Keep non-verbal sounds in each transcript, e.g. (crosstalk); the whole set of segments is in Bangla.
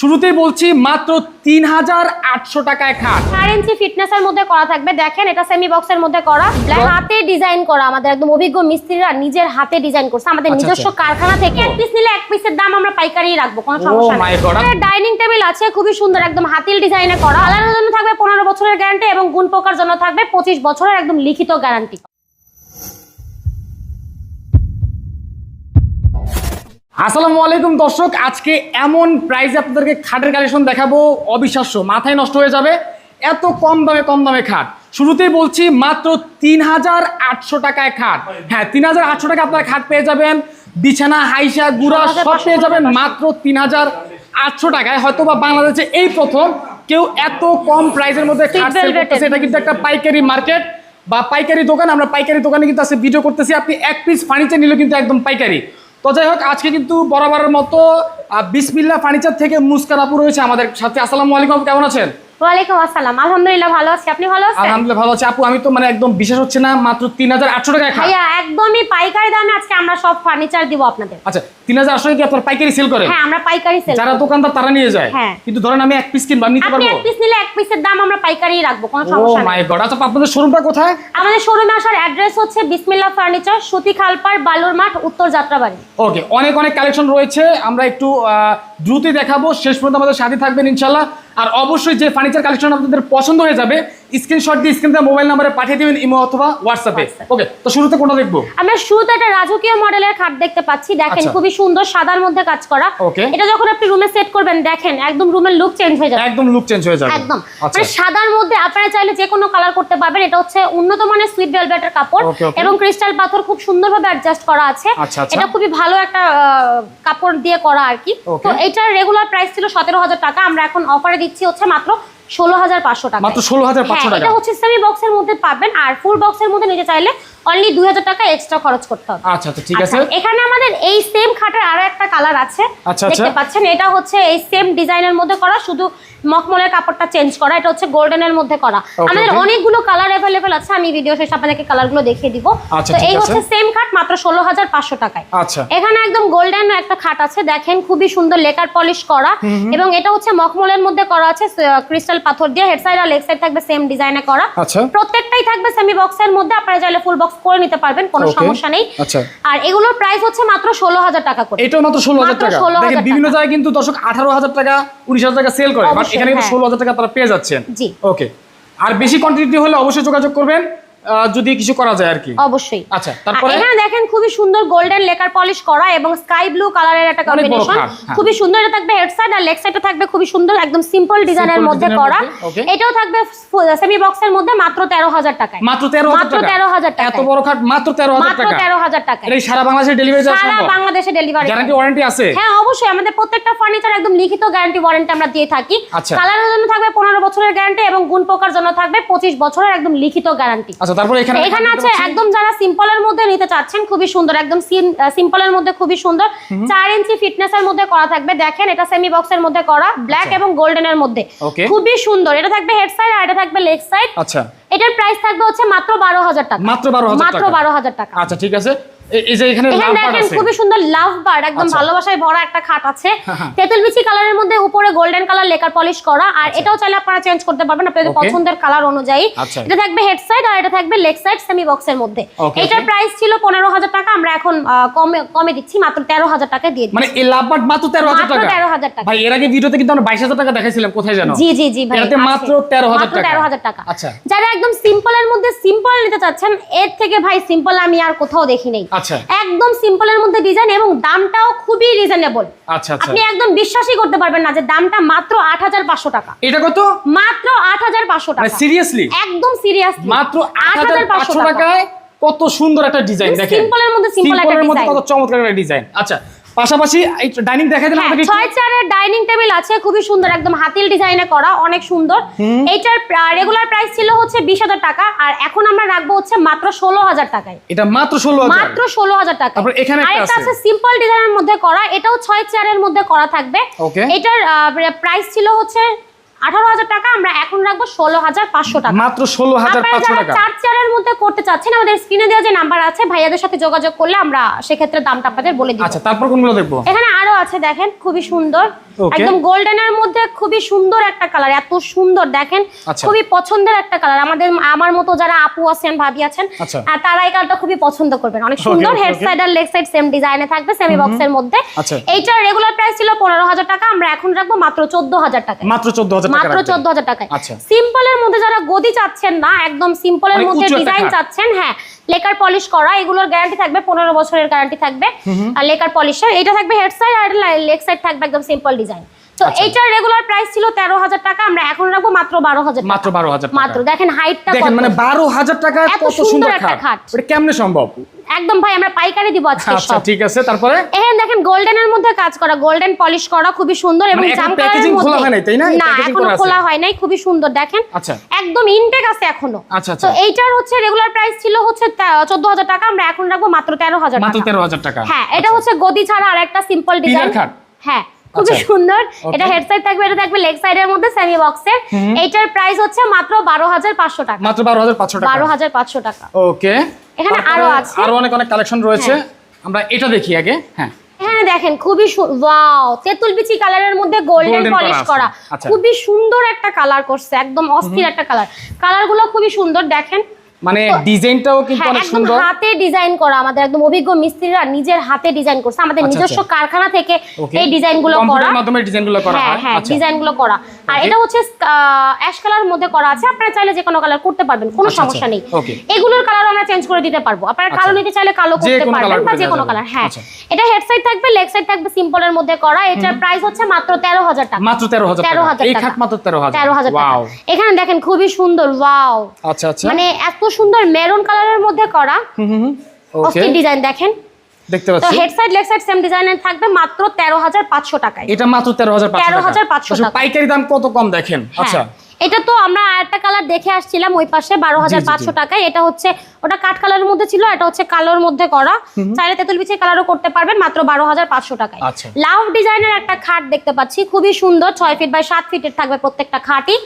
শুরুতেই বলছি মাত্র তিন হাজার আটশো টাকায় খাট। চার ইঞ্চি ফিটনেসের মধ্যে করা থাকবে। দেখেন এটা সেমি বক্সের মধ্যে করা। হাতে ডিজাইন করা আমাদের একদম অভিজ্ঞ মিস্ত্রিরা নিজের হাতে ডিজাইন করছে। আমাদের আচ্ছা, নিজস্ব কারখানা থেকে এক পিস নিলে এক পিসের দাম আমরা পাইকারি রাখব কোনো Oh সমস্যা নেই. ডাইনিং টেবিল আছে খুবই সুন্দর একদম হাতিল ডিজাইনে করা। আলাদার জন্য থাকবে পনেরো বছরের গ্যারান্টি এবং গুণ পোকার জন্য থাকবে পঁচিশ বছরের একদম লিখিত গ্যারান্টি আসসালামু আলাইকুম দর্শক আজকে এমন প্রাইসে আপনাদেরকে খাটের কালেকশন দেখাবো অবিশ্বাস্য মাথায় নষ্ট হয়ে যাবে এত কম দামে কম দামে খাট। শুরুতেই বলছি মাত্র তিন হাজার আটশো টাকায় খাট। হ্যাঁ তিন হাজার আটশো টাকা আপনারা খাট পেয়ে যাবেন। বিছানা হাইসা গুড়া সব পেয়ে যাবেন মাত্র তিন হাজার আটশো টাকায়। হয়তো বা বাংলাদেশে এই প্রথম কেউ এত কম প্রাইসের মধ্যে খাট sell করতেছে এটা কিন্তু একটা পাইকারি মার্কেট বা পাইকারি দোকান। আমরা পাইকারি দোকানে কিন্তু আজকে ভিডিও করতেছি আপনি এক পিস ফার্নিচার নিলেও কিন্তু একদম পাইকারি। তো যাই হোক, আজকে কিন্তু বরাবরের মতো বিসমিল্লা ফার্নিচার থেকে মুস্কান আপু রয়েছে আমাদের সাথে। আসসালামু আলাইকুম কেমন আছেন? ওয়ালাইকুম আসসালাম। আলহামদুলিল্লাহ ভালো আছি। আপনি ভালো আছেন? আলহামদুলিল্লাহ ভালো আছে। আপু আমি তো মানে একদম বিশ্বাস হচ্ছে না মাত্র তিন হাজার আটশো টাকায় খাট ভাইয়া একদমই পাইকারি দামে আজকে আমরা সব ফার্নিচার দিব আপনাদের। আচ্ছা তিন হাজার আটশো কি আপনার পাইকারি সেল করেন? হ্যাঁ আমরা পাইকারি সেল যারা দোকানদার তারা নিয়ে যায়। হ্যাঁ। কিন্তু ধরেন আমি এক পিস কিনবো আমি নিতে আপনি এক পিস নিলে এক পিসের দাম আমরা পাইকারি রাখব কোনো ও সমস্যা নেই। মাই গড আচ্ছা আপনাদের শোরুমটা কোথায়? আমাদের শোরুমে আসার অ্যাড্রেস হচ্ছে ফার্নিচার সুতি খালপার বালুর মাঠ উত্তর যাত্রাবাড়ি। ওকে অনেক অনেক কালেকশন রয়েছে। আমরা একটু আহ, দ্রুতই দেখাবো। শেষ পর্যন্ত আমাদের সাথে থাকবেন ইনশাল্লাহ আর অবশ্যই যে ফার্নিচার কালেকশন আপনাদের পছন্দ হয়ে যাবে স্ক্রিনশট দিয়ে স্ক্রিন মোবাইল নাম্বারে পাঠিয়ে দিবেন ইমো অথবা হোয়াটসঅ্যাপে ওকে তো শুরুতে কোনটা দেখব? আমরা শুরুতে একটা রাজকীয় মডেলের খাট দেখতে পাচ্ছি। দেখেন আচ্ছা। খুবই সুন্দর সাদার মধ্যে কাজ করা. এটা যখন আপনি রুমে সেট করবেন দেখেন একদম রুমের লুক চেঞ্জ হয়ে যাবে। একদম লুক চেঞ্জ হয়ে যাবে। একদম। আচ্ছা। মানে সাদার মধ্যে আপনারা চাইলে যে কোনো কালার করতে পারবেন। এটা হচ্ছে উন্নত মানের সুইট ভেলভেটের কাপড়. এবং ক্রিস্টাল পাথর খুব সুন্দরভাবে অ্যাডজাস্ট করা আছে। আচ্ছা। এটা খুবই ভালো একটা কাপড় দিয়ে করা আর কি। তো এটার রেগুলার প্রাইস ছিল সতেরো হাজার টাকা। আমরা এখন অফারে দিচ্ছি হচ্ছে মাত্র ষোলো হাজার পাঁচশো টাকা মাত্র ষোলো হাজার পাঁচশো হ্যাঁ টাকা। এটা হচ্ছে সেমি বক্সের মধ্যে পাবেন আর ফুল বক্সের মধ্যে নিতে চাইলে অনলি দুই হাজার টাকা এক্সট্রা খরচ করতে হবে। আচ্ছা আচ্ছা ঠিক আছে। আচ্ছা, এখানে আমাদের এই সেম খাটের আরও একটা কালার আছে। আচ্ছা, দেখতে আচ্ছা। পাচ্ছেন এটা হচ্ছে এই সেম ডিজাইনের মধ্যে করা শুধু মখমলের কাপড়টা চেঞ্জ করা এটা হচ্ছে গোল্ডেনের মধ্যে করা। আমাদের অনেকগুলো কালার অ্যাভেলেবেল আছে আমি ভিডিও শেষে আপনাদেরকে কালারগুলো দেখিয়ে দিব। তো এই হচ্ছে সেম খাট মাত্র ষোলো হাজার পাঁচশো টাকায়। এখানে একদম গোল্ডেন একটা খাট আছে দেখেন খুবই সুন্দর লেকার পলিশ করা। এবং এটা হচ্ছে মখমলের মধ্যে করা আছে ক্রিস্টাল পাথর দিয়ে হেড সাইড আর লেগ সাইড থাকবে সেম ডিজাইনে করা। প্রত্যেকটাই থাকবে সেমি বক্সের মধ্যে আপনারা চাইলে ফুল বক্স করে নিতে পারবেন কোনো সমস্যা নেই। আচ্ছা। আর এগুলোর প্রাইস হচ্ছে মাত্র ষোলো হাজার টাকা করে। এটাও মাত্র ষোলো হাজার টাকা। দেখেন বিভিন্ন জায়গায় কিন্তু দর্শক আঠারো হাজার টাকা উনিশ হাজার টাকা সেল করে। বাট এখানে কিন্তু হ্যাঁ। ষোলো হাজার টাকা তারা পেয়ে যাচ্ছেন। জি। ওকে আর বেশি কোয়ান্টিটি হলে অবশ্যই যোগাযোগ করবেন। যদি কিছু করা যায় আর কি। অবশ্যই। আচ্ছা তারপরে? এখানে দেখেন খুবই সুন্দর গোল্ডেন লেকার পলিশ করা এবং স্কাই ব্লু কালারের একটা কম্বিনেশন হ্যাঁ। খুবই সুন্দর এটা থাকবে হেড সাইড আর লেগ থাকবে খুবই সুন্দর একদম সিম্পল ডিজাইনের মধ্যে করা। এটাও থাকবে সেমি বক্সের মধ্যে মাত্র তেরো হাজার টাকায়। মাত্র তেরো হাজার মাত্র টাকা এত বড় খাট মাত্র তেরো হাজার মাত্র টাকা তেরো হাজার টাকা এটা সারা বাংলাদেশে ডেলিভারি সারা বাংলাদেশে ডেলিভারি গ্যারান্টি ওয়ারেন্টি আছে? হ্যাঁ অবশ্যই আমাদের প্রত্যেকটা ফার্নিচার একদম লিখিত গ্যারান্টি ওয়ারেন্টি আমরা দিয়ে থাকি। আচ্ছা। কালারের জন্য থাকবে পনেরো বছরের গ্যারান্টি এবং গুণ পোকার জন্য থাকবে পঁচিশ বছরের একদম লিখিত গ্যারান্টি আচ্ছা তারপর এখানে এখানে আছে একদম যারা সিম্পলের মধ্যে নিতে চাচ্ছেন খুবই সুন্দর একদম সিম্পলের মধ্যে খুবই সুন্দর। 4 ইঞ্চি ফিটনেসের মধ্যে করা থাকবে। দেখেন এটা সেমি বক্সের মধ্যে করা ব্ল্যাক এবং এবং গোল্ডেনের মধ্যে. খুবই সুন্দর। এটা থাকবে হেড সাইড আর এটা থাকবে লেগ সাইড আচ্ছা। এটার প্রাইস থাকবে হচ্ছে মাত্র বারো হাজার টাকা। মাত্র 12,000 টাকা। মাত্র 12000 টাকা। আচ্ছা ঠিক আছে। এই যে এখানে লাভ পার্ট আছে খুবই সুন্দর লাভ বার্ড একদম আচ্ছা। ভালোবাসায় ভরা একটা খাট আছে হ্যাঁ, হ্যাঁ। তেঁতুল বিচি কালারের মধ্যে উপরে গোল্ডেন কালার লেকার পলিশ করা আর এটাও চাইলে আপনারা চেঞ্জ করতে পারবেন আপনাদের আচ্ছা। পছন্দের কালার অনুযায়ী আচ্ছা। এটা থাকবে হেড সাইড আর এটা থাকবে লেগ সাইড সেমি বক্সের মধ্যে এটার প্রাইস ছিল পনেরো হাজার টাকা আমরা এখন কমে কমে দিচ্ছি মাত্র তেরো হাজার টাকা দিয়ে মানে এই লাভ মাত্র মাত্র টাকা 13,000 টাকা। ভাই এর আগে ভিডিওতে কিন্তু আমরা বাইশ হাজার টাকা দেখাইছিলাম কোথায় জানো জি জি জি ভাই এটাতে মাত্র 13,000 টাকা। 13,000 টাকা আচ্ছা। যারা একদম সিম্পলের মধ্যে সিম্পল নিতে চাচ্ছেন এর থেকে ভাই সিম্পল আমি আর কোথাও দেখি নাই আচ্ছা। একদম সিম্পলের মধ্যে ডিজাইন এবং দামটাও খুবই রিজনেবল আচ্ছা আচ্ছা। আপনি একদম বিশ্বাসই করতে পারবেন না যে দামটা মাত্র আট হাজার পাঁচশো টাকা। এটা কত? মাত্র আট হাজার পাঁচশো মানে টাকা। সিরিয়াসলি একদম সিরিয়াস মাত্র আট হাজার পাঁচশো টাকায় কত সুন্দর একটা ডিজাইন দেখেন। এর মধ্যে সিম্পল একটা ডিজাইন মধ্যে কত চমৎকার একটা ডিজাইন আচ্ছা পাশাপাশি ডাইনিং দেখাই দিলাম আপনাকে আমাদেরকে ছয় চারের ডাইনিং টেবিল আছে খুবই সুন্দর একদম হাতিল ডিজাইনে করা অনেক সুন্দর। এইটার রেগুলার প্রাইস ছিল হচ্ছে বিশ হাজার টাকা আর এখন আমরা রাখব হচ্ছে মাত্র ষোলো হাজার টাকায়। এটা মাত্র ষোলো হাজার। মাত্র ষোলো হাজার টাকা তারপর এখানে একটা আরেকটা আছে। সিম্পল ডিজাইনের মধ্যে করা এটাও ছয় চেয়ারের মধ্যে করা থাকবে। এটার প্রাইস ছিল হচ্ছে আঠারো হাজার টাকা আমরা এখন রাখব ষোলো হাজার পাঁচশো টাকা মাত্র ষোলো হাজার পাঁচশো টাকা চার চেয়ারের মধ্যে করতে চাচ্ছেন আমাদের স্ক্রিনে দেওয়া যে নাম্বার আছে ভাইয়াদের সাথে যোগাযোগ করলে আমরা সেক্ষেত্রে দামটা আপনাদের বলে আচ্ছা তারপর কোনগুলো দেখব এখানে আরও আছে দেখেন খুবই সুন্দর. একদম গোল্ডেনের মধ্যে খুবই সুন্দর একটা কালার এত সুন্দর দেখেন আচ্ছা। খুবই পছন্দের একটা কালার আমাদের আমার মতো যারা আপু আছেন ভাবি আছেন আচ্ছা। তারা এই কালারটা খুবই পছন্দ করবেন অনেক সুন্দর হেড. সাইড আর লেগ সাইড সেম ডিজাইনে থাকবে সেমি বক্সের মধ্যে আচ্ছা। এইটার রেগুলার প্রাইস ছিল পনেরো হাজার টাকা আমরা এখন রাখব মাত্র চোদ্দ হাজার টাকা মাত্র চোদ্দ হাজার মাত্র রাখবেন। চোদ্দ হাজার টাকায়। আচ্ছা। সিম্পলের মধ্যে যারা গদি চাচ্ছেন না একদম সিম্পলের মধ্যে ডিজাইন চাচ্ছেন হ্যাঁ লেকার পলিশ করা এগুলোর গ্যারান্টি থাকবে পনেরো বছরের গ্যারান্টি থাকবে। আর লেকার পলিশের এটা থাকবে হেড সাইড আর লেগ সাইড থাকবে একদম সিম্পল ডিজাইন তো আচ্ছা। এইটার রেগুলার প্রাইস ছিল তেরো হাজার টাকা আমরা এখন রাখব মাত্র বারো হাজার মাত্র বারো হাজার মাত্র দেখেন হাইটটা দেখেন মানে বারো হাজার টাকা এত কত সুন্দর একটা খাট। খাট। এটা কেমনে সম্ভব? একদম ভাই আমরা পাইকারি দিব আজকে আচ্ছা সব। ঠিক আছে তারপরে? এখানে দেখেন গোল্ডেনের মধ্যে কাজ করা গোল্ডেন পলিশ করা খুবই সুন্দর এবং মানে জাম packaging কালারের খোলা হয় নাই, তাই না? না এখনও খোলা হয় নাই খুবই সুন্দর দেখেন। আচ্ছা। একদম ইনটেক আছে এখনও। আচ্ছা, তো আচ্ছা। এইটার হচ্ছে রেগুলার প্রাইস ছিল হচ্ছে চোদ্দ হাজার টাকা আমরা এখন রাখব মাত্র তেরো হাজার মাত্র টাকা তেরো হাজার টাকা। হ্যাঁ এটা হচ্ছে গদি ছাড়া আর একটা সিম্পল ডিজাইন হ্যাঁ খুবই আচ্ছা। সুন্দর। এটা হেড সাইড থাকবে এটা থাকবে লেগ সাইডের মধ্যে সেমি বক্সের এইটার প্রাইস হচ্ছে মাত্র বারো হাজার পাঁচশো টাকা। মাত্র বারো হাজার পাঁচশো টাকা। বারো হাজার পাঁচশো টাকা। ওকে এখানে আরও আছে। আরও অনেক অনেক কালেকশন রয়েছে। আমরা এটা দেখি আগে। হ্যাঁ। এখানে দেখেন খুবই ওয়াও তেতুল বিচি কালারের মধ্যে গোল্ডেন পলিশ। করা আচ্ছা। খুবই সুন্দর একটা কালার করছে একদম অস্থির একটা কালার। কালারগুলো খুবই সুন্দর দেখেন। মানে ডিজাইনটাও কিন্তু হ্যাঁ অনেক সুন্দর। হাতে ডিজাইন করা আমাদের একদম অভিজ্ঞ মিস্ত্রিরা নিজের হাতে ডিজাইন করছে। আমাদের আচ্ছা, নিজস্ব আচ্ছা। কারখানা থেকে এই ডিজাইনগুলো করা। মাধ্যমে ডিজাইনগুলো করা হ্যাঁ হয়? হ্যাঁ আচ্ছা। ডিজাইনগুলো করা। আর এটা হচ্ছে অ্যাশ কালার মধ্যে করা আছে। আপনারা চাইলে যে কোনো কালার করতে পারবেন কোনো সমস্যা। নেই। এগুলোর কালার আমরা চেঞ্জ করে দিতে পারব। আপনারা কালো। নিতে চাইলে কালো করতে পারবেন বা যে কোনো কালার হ্যাঁ। এটা হেড সাইড থাকবে লেগ সাইড থাকবে সিম্পলের মধ্যে করা। এটার প্রাইস হচ্ছে মাত্র তেরো হাজার টাকা। মাত্র তেরো হাজার তেরো টাকা। এই খাট মাত্র তেরো হাজার। তেরো টাকা। এখানে দেখেন খুবই সুন্দর। ওয়াও আচ্ছা আচ্ছা। মানে এত সুন্দর মেরুন কালারের মধ্যে করা। ওকে অস্থির ডিজাইন দেখেন। দেখতে তো পাচ্ছি। Head side leg side same ডিজাইনের থাকবে মাত্র তেরো হাজার পাঁচশো টাকায়। এটা মাত্র তেরো হাজার পাঁচশো 13,500 টাকা টাকা। পাইকারি দাম কত কম দেখেন? আচ্ছা। হ্যাঁ এটা তো আমরা আরেকটা কালার দেখে আসছিলাম ওই পাশে বারো হাজার পাঁচশো টাকায়। এটা হচ্ছে ওটা কাঠ কালারের মধ্যে ছিল এটা হচ্ছে কালোর মধ্যে করা। চাইলে তেঁতুল বিচি কালারও করতে পারবেন মাত্র বারো হাজার পাঁচশো টাকায়। আচ্ছা। লাভ ডিজাইনের একটা খাট দেখতে পাচ্ছি খুবই সুন্দর ছয় ফিট বাই সাত ফিটের থাকবে প্রত্যেকটা খাটই।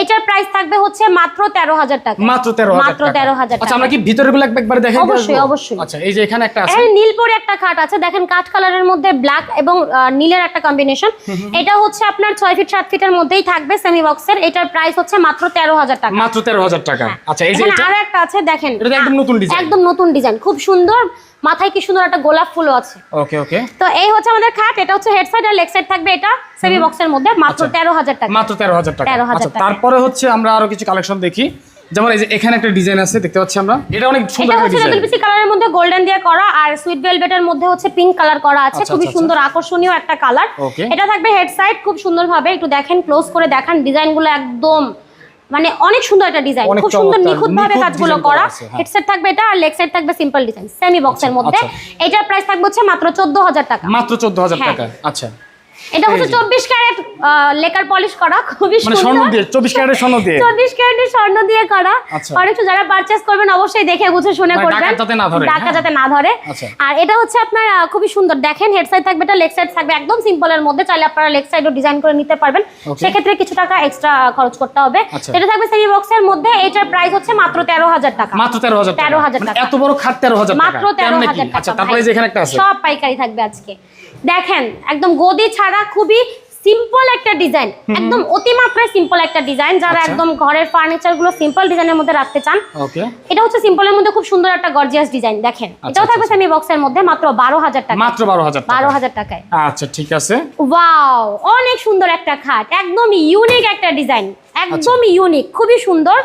এইটার প্রাইস থাকবে হচ্ছে মাত্র তেরো হাজার টাকা। মাত্র তেরো মাত্র তেরো হাজার আচ্ছা আমরা কি ভিতরে গুলো একবার দেখে অবশ্যই, অবশ্যই। আচ্ছা এই যে এখানে একটা আছে। এখানে নীলপরি একটা খাট আছে দেখেন কাঠ কালারের মধ্যে ব্ল্যাক এবং নীলের একটা কম্বিনেশন এটা হচ্ছে আপনার ছয় ফিট সাত ফিটের মধ্যেই থাকবে সেমি বক্সের এটার প্রাইস হচ্ছে মাত্র তেরো হাজার টাকা। মাত্র তেরো হাজার টাকা। আচ্ছা এই যে আরও একটা আছে দেখেন। একদম নতুন ডিজাইন একদম নতুন ডিজাইন খুব সুন্দর মাথায় কি সুন্দর একটা গোলাপ ফুলও আছে। ওকে ওকে তো এই হচ্ছে আমাদের খাট এটা হচ্ছে হেড সাইড আর লেগ সাইড থাকবে এটা সেমি বক্সের মধ্যে মাত্র আচ্ছা। তেরো হাজার টাকা। মাত্র তেরো হাজার টাকা। আচ্ছা তারপরে হচ্ছে আমরা আরও কিছু কালেকশন দেখি। যেমন এই যে এখানে একটা ডিজাইন আছে দেখতে পাচ্ছি আমরা। এটা অনেক সুন্দর এটা একটা হচ্ছে ডিজাইন তেতুলবিচি কালারের মধ্যে গোল্ডেন দিয়ে করা আর সুইট ভেলভেটের মধ্যে হচ্ছে পিঙ্ক কালার করা আছে। আচ্ছা, খুবই আচ্ছা, সুন্দর আকর্ষণীয় একটা কালার এটা থাকবে হেড সাইড খুব সুন্দর ভাবে একটু দেখেন ক্লোজ করে দেখান। ডিজাইনগুলো একদম মানে অনেক সুন্দর একটা ডিজাইন খুব সুন্দর নিখুঁত ভাবে কাজগুলো করা আছে, হ্যাঁ। হেডসেট থাকবে এটা আর লেগ সাইড থাকবে সিম্পল ডিজাইন সেমি বক্সের মধ্যে আচ্ছা। এটার প্রাইস থাকবে হচ্ছে মাত্র চোদ্দ হাজার টাকা মাত্র চোদ্দ হাজার হ্যাঁ। টাকা আচ্ছা এটা হচ্ছে এই যে। চব্বিশ ক্যারেট লেকার পলিশ করা খুবই মানে স্বর্ণ দিয়ে চব্বিশ ক্যারেটের স্বর্ণ দিয়ে চব্বিশ ক্যারেটের স্বর্ণ দিয়ে করা আচ্ছা। আর একটু যারা পারচেস করবেন অবশ্যই দেখে বুঝে শুনে মানে করবেন টাকা যাতে না ধরে, ডাকা হ্যাঁ। যাতে না ধরে আচ্ছা। আর এটা হচ্ছে আপনার খুবই সুন্দর দেখেন হেড সাইড থাকবে এটা লেগ সাইড থাকবে একদম সিম্পলের মধ্যে চাইলে আপনারা লেগ সাইডও ডিজাইন করে নিতে পারবেন. সেক্ষেত্রে কিছু টাকা এক্সট্রা খরচ করতে হবে আচ্ছা। এটা থাকবে সেমি বক্সের মধ্যে এটার প্রাইস হচ্ছে মাত্র তেরো হাজার টাকা মাত্র তেরো হাজার টাকা 13,000 মানে টাকা। এত বড় খাট তেরো হাজার টাকা মাত্র তেরো কেমনে কি? হাজার আচ্ছা টাকা তারপরে যে এখানে একটা আছে সব পাইকারি থাকবে আজকে দেখেন একদম গদি ছাড়া খুবই সিম্পল একটা ডিজাইন একদম অতিমাত্রায় সিম্পল একটা ডিজাইন যারা আচ্ছা। একদম ঘরের ফার্নিচারগুলো সিম্পল ডিজাইনের মধ্যে রাখতে চান। ওকে এটা হচ্ছে সিম্পলের মধ্যে খুব সুন্দর একটা গর্জিয়াস ডিজাইন দেখেন। আচ্ছা, এটাও থাকবে আচ্ছা। সেমি বক্সের মধ্যে মাত্র বারো হাজার টাকা মাত্র বারো হাজার টাকা বারো হাজার টাকায়। আচ্ছা ঠিক আছে। ওয়াও অনেক সুন্দর একটা খাট একদম ইউনিক একটা ডিজাইন একদম ইউনিক খুবই সুন্দর।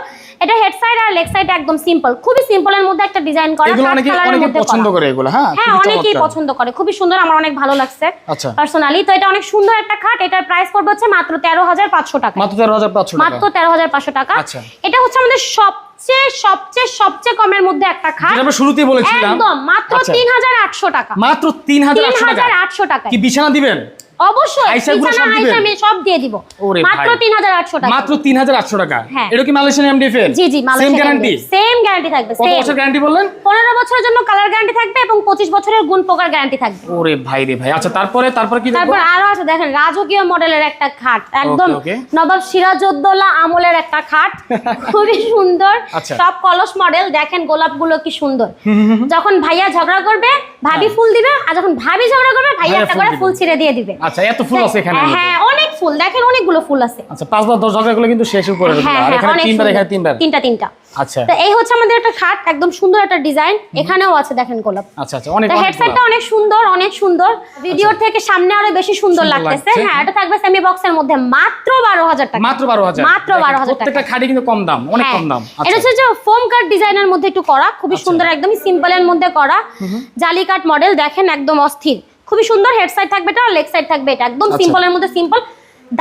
এটা হেড সাইড আর লেগ সাইড একদম সিম্পল খুবই সিম্পলের মধ্যে একটা ডিজাইন করা এগুলো অনেকে অনেকে পছন্দ করে। এগুলো হ্যাঁ হ্যাঁ অনেকেই পছন্দ করে খুবই সুন্দর আমার অনেক ভালো লাগছে আচ্ছা। পার্সোনালি তো এটা অনেক সুন্দর একটা খাট এটার প্রাইস পড়বে হচ্ছে মাত্র তেরো হাজার পাঁচশো টাকা। মাত্র তেরো হাজার পাঁচশো টাকা। মাত্র তেরো হাজার পাঁচশো টাকা। আচ্ছা। এটা হচ্ছে আমাদের সবচেয়ে সবচেয়ে সবচেয়ে কমের মধ্যে একটা খাট। যেটা আমরা শুরুতেই বলেছিলাম। একদম মাত্র আচ্ছা। তিন হাজার আটশো টাকা। মাত্র তিন হাজার তিন আটশো টাকা। হাজার আটশো টাকা কি বিছানা দিবেন? অবশ্যই বিছানা আইসা আমি সব দিয়ে দিব। মাত্র ভাই। তিন হাজার আটশো টাকা। মাত্র তিন হাজার আটশো টাকা? হ্যাঁ। এটা কি মালয়েশিয়ান এমডিএফ জি জি সেম গ্যারান্টি সেম গ্যারান্টি থাকবে কত বছর গ্যারান্টি বললেন? পনেরো বছরের জন্য কালার গ্যারান্টি থাকবে এবং পঁচিশ বছরের গুণ পোকার গ্যারান্টি থাকবে। ওরে ভাই রে ভাই আচ্ছা তারপরে তারপর কি তারপর আরও আছে দেখেন রাজকীয় মডেলের একটা খাট একদম নবাব সিরাজউদ্দৌলা আমলের একটা খাট (laughs) খুবই সুন্দর আচ্ছা। সব কলস মডেল দেখেন গোলাপগুলো কি সুন্দর। যখন ভাইয়া ঝগড়া করবে ভাবি ফুল দিবে আর যখন ভাবি ঝগড়া করবে ভাইয়া একটা করে ফুল ছিঁড়ে দিয়ে দিবে। আচ্ছা এত ফুল আছে এখানে হ্যাঁ অনেক ফুল দেখেন অনেকগুলো ফুল আছে। আচ্ছা পাঁচবার দশ ঝগড়াগুলো কিন্তু শেষ দিল হ্যাঁ আর হ্যাঁ এখানে তিনবার এখানে তিনবার। তিনটা তিনটা। আচ্ছা। তো এই হচ্ছে আমাদের একটা খাট একদম সুন্দর একটা ডিজাইন। এখানেও আছে দেখেন গোলাপ। আচ্ছা আচ্ছা অনেক হেডসেটটা অনেক সুন্দর অনেক সুন্দর। ভিডিওর থেকে সামনে আরও বেশি সুন্দর লাগতেছে। হ্যাঁ এটা থাকবে সেমি বক্সের মধ্যে। মাত্র বারো হাজার টাকা। মাত্র বারো হাজার। মাত্র বারো হাজার টাকা। প্রত্যেকটা খাড়ি কিন্তু কম দাম অনেক হ্যাঁ। কম দাম। এটা আচ্ছা। হচ্ছে যে ফোম কাট ডিজাইনের মধ্যে একটু করা। খুবই সুন্দর একদমই সিম্পলের মধ্যে করা। জালি কাট মডেল দেখেন একদম অস্থির। খুবই সুন্দর হেড সাইড থাকবে এটা আর লেগ সাইড থাকবে এটা একদম আচ্ছা। সিম্পলের মধ্যে সিম্পল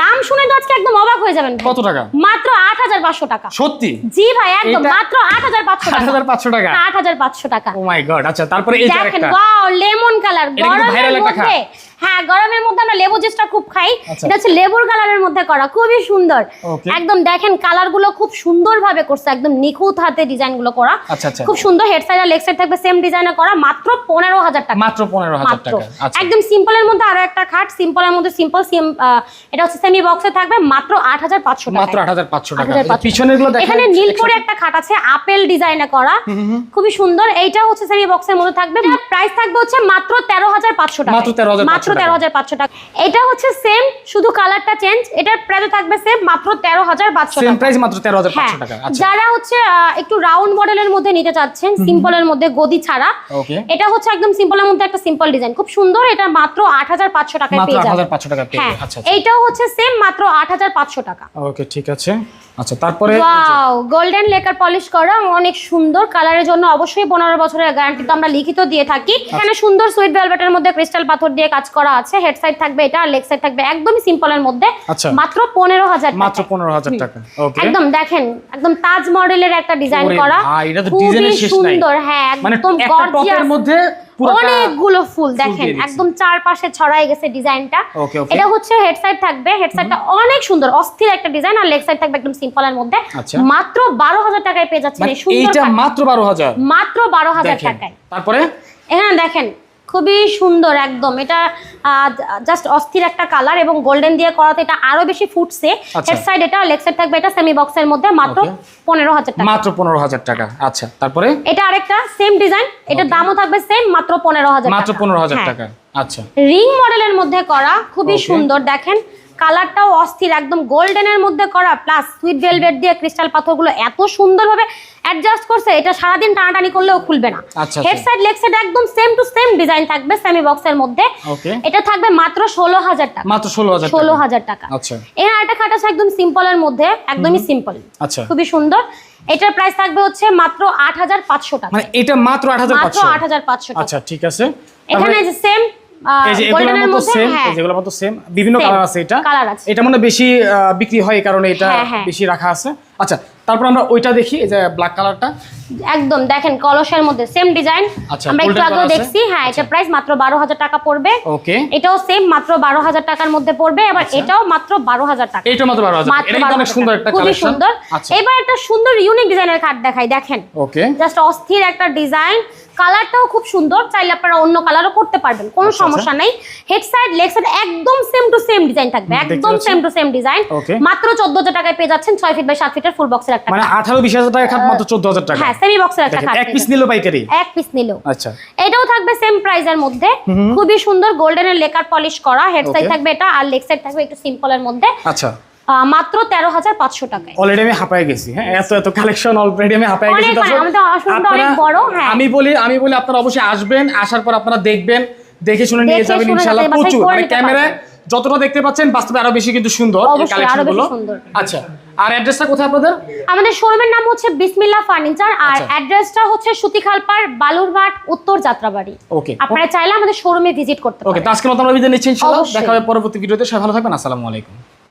দাম শুনে তো আজকে একদম অবাক হয়ে যাবেন কত টাকা? মাত্র আট হাজার পাঁচশো টাকা। সত্যি? জি ভাই একদম মাত্র আট হাজার পাঁচশো আট টাকা হাজার পাঁচশো টাকা? আট হাজার পাঁচশো টাকা। ও মাই গড আচ্ছা তারপরে এই যে আরেকটা। ওয়াও লেমন কালার গরমের মধ্যে হ্যাঁ গরমের মধ্যে আমরা লেবু জুসটা খুব খাই। আচ্ছা। এটা হচ্ছে লেবুর কালারের মধ্যে করা খুবই সুন্দর। একদম দেখেন কালারগুলো খুব সুন্দর ভাবে করছে একদম নিখুঁত হাতে ডিজাইনগুলো করা। আচ্ছা, আচ্ছা। খুব সুন্দর হেড সাইড আর লেগ সাইড থাকবে সেম ডিজাইনে করা মাত্র পনেরো হাজার টাকা। মাত্র পনেরো হাজার মাত্র। টাকা একদম সিম্পলের মধ্যে আরও একটা খাট সিম্পলের মধ্যে সিম্পল সিম এটা হচ্ছে সেমি বক্সে থাকবে মাত্র আট হাজার পাঁচশো মাত্র টাকা আট হাজার পাঁচশো টাকা পিছনেরগুলো দেখেন এখানে নীলপরে একটা খাট আছে আপেল ডিজাইনে করা খুবই সুন্দর এইটা হচ্ছে সেমি বক্সের মধ্যে থাকবে প্রাইস থাকবে হচ্ছে মাত্র তেরো হাজার পাঁচশো টাকা মাত্র 13,500 মাত্র টাকা। টাকা এটা হচ্ছে সেম শুধু কালারটা চেঞ্জ এটার প্রাইস থাকবে সেম মাত্র তেরো হাজার পাঁচশো সেম প্রাইস মাত্র তেরো হাজার হ্যাঁ পাঁচশো টাকা আচ্ছা যারা হচ্ছে আহ, একটু রাউন্ড মডেলের মধ্যে নিতে চাচ্ছেন সিম্পলের মধ্যে গদি ছাড়া এটা হচ্ছে একদম সিম্পলের মধ্যে একটা সিম্পল ডিজাইন খুব সুন্দর এটা মাত্র আট হাজার পাঁচশো টাকায় মাত্র পেয়ে যাবেন হাজার পাঁচশো টাকা পেয়ে হ্যাঁ আচ্ছা আচ্ছা এইটাও হচ্ছে সেম মাত্র আট হাজার পাঁচশো টাকা। ওকে ঠিক আছে। আচ্ছা তারপরে ওয়াও গোল্ডেন লেকার পলিশ করা অনেক সুন্দর। কালারের জন্য অবশ্যই পনেরো বছরের গ্যারান্টি তো আমরা লিখিত দিয়ে থাকি। এখানে সুন্দর সুইট ভেলভেটের মধ্যে ক্রিস্টাল পাথর দিয়ে কাজ করা আছে। হেড সাইড থাকবে এটা আর লেগ সাইড থাকবে একদমই সিম্পলের মধ্যে। আচ্ছা। মাত্র পনেরো হাজার মাত্র পনেরো হাজার টাকা। ওকে একদম দেখেন একদম তাজ মডেলের একটা ডিজাইন করা। এটা তো ডিজাইনের শেষ নাই। সুন্দর হ্যাঁ মানে একদম গর্জিয়াস মধ্যে অনেকগুলো ফুল দেখেন একদম চারপাশে ছড়াই গেছে ডিজাইনটা. এটা হচ্ছে হেড সাইড থাকবে হেড সাইডটা অনেক সুন্দর অস্থির একটা ডিজাইন আর লেগ সাইড থাকবে একদম সিম্পলের মধ্যে। আচ্ছা। মাত্র বারো হাজার টাকায় পেয়ে যাচ্ছেন মানে এই সুন্দর এইটা মাত্র বারো হাজার? মাত্র বারো হাজার দেখেন। টাকায়। তারপরে? এখানে দেখেন খুবই সুন্দর একদম। এটা জাস্ট অস্থির একটা কালার এবং গোল্ডেন দিয়ে করাতে এটা আরও বেশি ফুটছে। আচ্ছা। হেড সাইড এটা লেগ সাইড থাকবে এটা সেমি বক্সের মধ্যে মাত্র. পনেরো হাজার টাকা। মাত্র পনেরো হাজার টাকা। আচ্ছা তারপরে? এটা আরেকটা সেম ডিজাইন এটার দামও থাকবে সেম মাত্র পনেরো হাজার মাত্র পনেরো হাজার হ্যাঁ। টাকা। আচ্ছা। রিং মডেলের মধ্যে করা খুবই সুন্দর। দেখেন কালারটাও অস্থির একদম গোল্ডেনের মধ্যে করা প্লাস সুইট ভেলভেট দিয়ে ক্রিস্টাল পাথরগুলো এত সুন্দরভাবে অ্যাডজাস্ট করছে এটা সারাদিন টানাটানি করলেও খুলবে না। আচ্ছা, হেড সাইড লেগ সাইড একদম সেম টু সেম ডিজাইন থাকবে সেমি বক্সের মধ্যে। ওকে এটা থাকবে মাত্র ষোলো হাজার টাকা। মাত্র ষোলো হাজার ষোলো টাকা হাজার টাকা। আচ্ছা। এখানে একটা খাট আছে একদম সিম্পলের মধ্যে একদমই সিম্পল আচ্ছা। খুবই সুন্দর। এটার প্রাইস থাকবে হচ্ছে মাত্র আট হাজার পাঁচশো টাকা। মানে এটা মাত্র আট হাজার মাত্র পাঁচশো। আট হাজার পাঁচশো টাকা। আচ্ছা ঠিক আছে। এখানে যে সেম এই যে এগুলোর গোল্ডেনের মতো সেম যেগুলোর মতো সেম বিভিন্ন কালার আছে এটা। এটা মনে বেশি বিক্রি হয় কারণে এটা। বেশি রাখা আছে। আচ্ছা তারপর আমরা ওইটা দেখি এই যে ব্ল্যাক কালারটা একদম দেখেন কলসের মধ্যে সেম ডিজাইন আচ্ছা, আমরা একটু আগেও দেখছি হ্যাঁ এটা প্রাইস মাত্র বারো হাজার টাকা পড়বে। ওকে এটাও সেম মাত্র বারো হাজার টাকার মধ্যে পড়বে। এবার এটাও মাত্র বারো হাজার টাকা। মাত্র এটা কিন্তু অনেক সুন্দর। একটা খুবই সুন্দর। আচ্ছা। এবার একটা সুন্দর ইউনিক ডিজাইনের খাট দেখাই দেখেন। ওকে জাস্ট অস্থির একটা ডিজাইন কালারটাও খুব সুন্দর চাইলে আপনারা অন্য কালারও করতে পারবেন কোনো আচ্ছা, সমস্যা নেই। হেড সাইড লেগ সাইড একদম সেম টু সেম ডিজাইন থাকবে একদম সেম টু সেম ডিজাইন মাত্র চোদ্দ হাজার টাকায় পেয়ে যাচ্ছেন ছয় ফিট বাই সাত ফিটের ফুল বক্সের একটা মানে আঠারো বিশ হাজার টাকা খাট মাত্র চোদ্দ হাজার টাকা। হ্যাঁ সেমি বক্সের একটা খাট এক পিস নিলো পাইকারি। এক পিস নিলেও আচ্ছা। এটাও থাকবে সেম প্রাইজের মধ্যে। খুবই সুন্দর গোল্ডেনের লেকার পলিশ করা হেড সাইড থাকবে এটা আর লেগ সাইড থাকবে একটু সিম্পলের মধ্যে। আচ্ছা। মাত্র তেরো হাজার পাঁচশো টাকায়। অলরেডি আমি হাঁপায় গেছি হ্যাঁ? এত এত কালেকশন অলরেডি আমি হাঁপায় গেছি। হ্যাঁ। আমি বলি আমি বলি আপনারা অবশ্যই আসবেন আসার পর আপনারা দেখবেন দেখে শুনে নিয়ে যাবেন ইনশাআল্লাহ প্রচুর। মানে ক্যামেরায় যতটা দেখতে পাচ্ছেন বাস্তবে আরও বেশি কিন্তু সুন্দর এই অবশ্যই, আরও কালেকশন বেশি গুলো সুন্দর। আচ্ছা আর অ্যাড্রেসটা কোথায় আপনাদের? আমাদের শোরুমের নাম হচ্ছে বিসমিল্লা ফার্নিচার আর আচ্ছা। অ্যাড্রেসটা হচ্ছে সুতিখালপাড় বালুরঘাট উত্তর যাত্রাবাড়ি। ওকে আপনারা চাইলে আমাদের শোরুমে ভিজিট করতে ওকে পারেন। তো আজকের মতো আমরা বিদায় নিচ্ছি ইনশাআল্লাহ। দেখা হবে পরবর্তী ভিডিওতে সবাই ভালো থাকবেন আসসালামু আলাইকুম।